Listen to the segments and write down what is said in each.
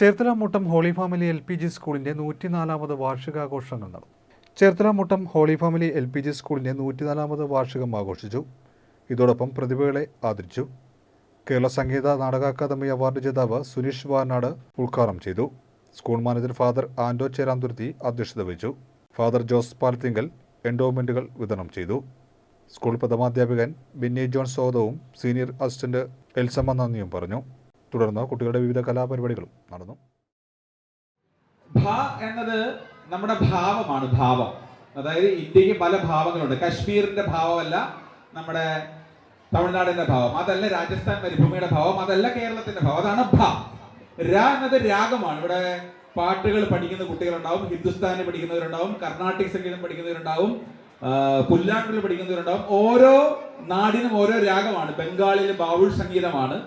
Cherthala Muttam Holy Family L P G സ്കൂളിന്റെ നൂറ്റിനാലാമത് വാർഷികാഘോഷങ്ങൾ നടന്നു. Cherthala Muttam Holy Family L P G സ്കൂളിന്റെ നൂറ്റിനാലാമത് വാർഷികം ആഘോഷിച്ചു. ഇതോടൊപ്പം പ്രതിഭകളെ ആദരിച്ചു. കേരള സംഗീത നാടക അക്കാദമി അവാർഡ് ജേതാവ് സുനീഷ് വാർനാട് ഉദ്ഘാടനം ചെയ്തു. School manager father Ando Cheranthuruthy അധ്യക്ഷത വഹിച്ചു. ഫാദർ ജോസ് പാലത്തിങ്കൽ എൻഡോമെന്റുകൾ വിതരണം ചെയ്തു. സ്കൂൾ പ്രഥമാധ്യാപകൻ ബിന്നി ജോൺ സോദവും സീനിയർ അസിസ്റ്റന്റ് എൽസമ്മ നന്ദിയും പറഞ്ഞു. തുടർന്ന് കുട്ടികളുടെ വിവിധ കലാപരിപാടികളും നടന്നു. ഭ എന്നത് നമ്മുടെ ഭാവമാണ് ഭാവം. അതായത് ഇന്ത്യയ്ക്ക് പല ഭാവങ്ങളുണ്ട്. കശ്മീരിന്റെ ഭാവമല്ല നമ്മുടെ തമിഴ്നാടിന്റെ ഭാവം. അതല്ല രാജസ്ഥാൻ മരുഭൂമിയുടെ ഭാവം അതല്ല കേരളത്തിന്റെ ഭാവം. അതാണ് ഭ. ര എന്നത് രാഗമാണ്. ഇവിടെ പാട്ടുകൾ പഠിക്കുന്ന കുട്ടികളുണ്ടാവും ഹിന്ദുസ്ഥാനി പഠിക്കുന്നവരുണ്ടാവും കർണാട്ടിക് സംഗീതം പഠിക്കുന്നവരുണ്ടാവും പുല്ലാട്ടിൽ പഠിക്കുന്നവരുണ്ടാവും. ഓരോ നാടിനും ഓരോ രാഗമാണ്. ബംഗാളിൽ ബാവുൾ സംഗീതമാണ്.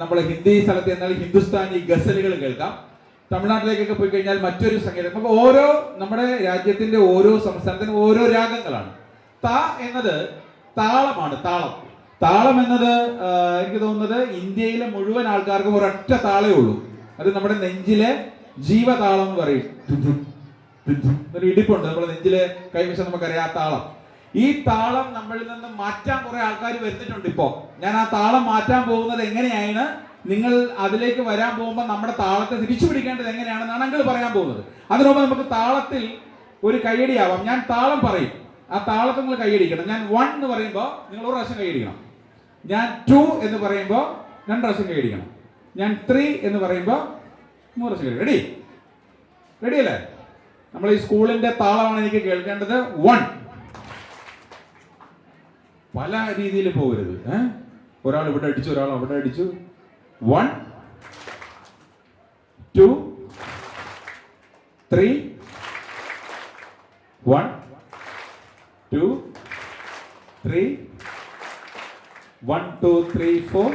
നമ്മൾ ഹിന്ദി സ്ഥലത്ത് എന്നാൽ ഹിന്ദുസ്ഥാനി ഗസലുകൾ കേൾക്കാം. തമിഴ്നാട്ടിലേക്കൊക്കെ പോയി കഴിഞ്ഞാൽ മറ്റൊരു സംഗീതം. അപ്പൊ ഓരോ നമ്മുടെ രാജ്യത്തിന്റെ ഓരോ സംസ്ഥാനത്തിനും ഓരോ രാഗങ്ങളാണ്. ത എന്നത് താളമാണ് താളം. താളം എന്നത് എനിക്ക് തോന്നുന്നത് ഇന്ത്യയിലെ മുഴുവൻ ആൾക്കാർക്കും ഒരൊറ്റ താളേ ഉള്ളൂ. അത് നമ്മുടെ നെഞ്ചിലെ ജീവതാളം എന്ന് പറയും. ഒരു ഇടിപ്പുണ്ട്. നമ്മുടെ നെഞ്ചിലെ കൈവശം നമുക്കറിയാം ആ താളം. ഈ താളം നമ്മളിൽ നിന്ന് മാറ്റാൻ കുറെ ആൾക്കാർ വരുന്നിട്ടുണ്ട് ഇപ്പോ. ഞാൻ ആ താളം മാറ്റാൻ പോകുന്നത് എങ്ങനെയാണ്? നിങ്ങൾ അതിലേക്ക് വരാൻ പോകുമ്പോൾ നമ്മുടെ താളത്തെ തിരിച്ചു പിടിക്കേണ്ടത് എങ്ങനെയാണെന്നാണ് അങ്കിൾ പറയാൻ പോകുന്നത്. അതിനുമുമ്പ് നമുക്ക് താളത്തിൽ ഒരു കൈയടിയാവാം ഞാൻ താളം പറയും. ആ താളത്തെ നിങ്ങൾ കൈയടിക്കണം ഞാൻ വൺ എന്ന് പറയുമ്പോൾ നിങ്ങൾ ഒരു പ്രാവശ്യം കൈയടിക്കണം ഞാൻ ടു എന്ന് പറയുമ്പോൾ രണ്ട് പ്രാവശ്യം കൈയടിക്കണം ഞാൻ ത്രീ എന്ന് പറയുമ്പോൾ മൂന്ന് പ്രാവശ്യം കൈ റെഡി റെഡി അല്ലേ? നമ്മൾ ഈ സ്കൂളിന്റെ താളമാണ് എനിക്ക് കേൾക്കേണ്ടത്. വൺ പല രീതിയിൽ പോകരുത് ഏ? ഒരാൾ ഇവിടെ അടിച്ചു ഒരാൾ അവിടെ അടിച്ചു one two three one two three one two three four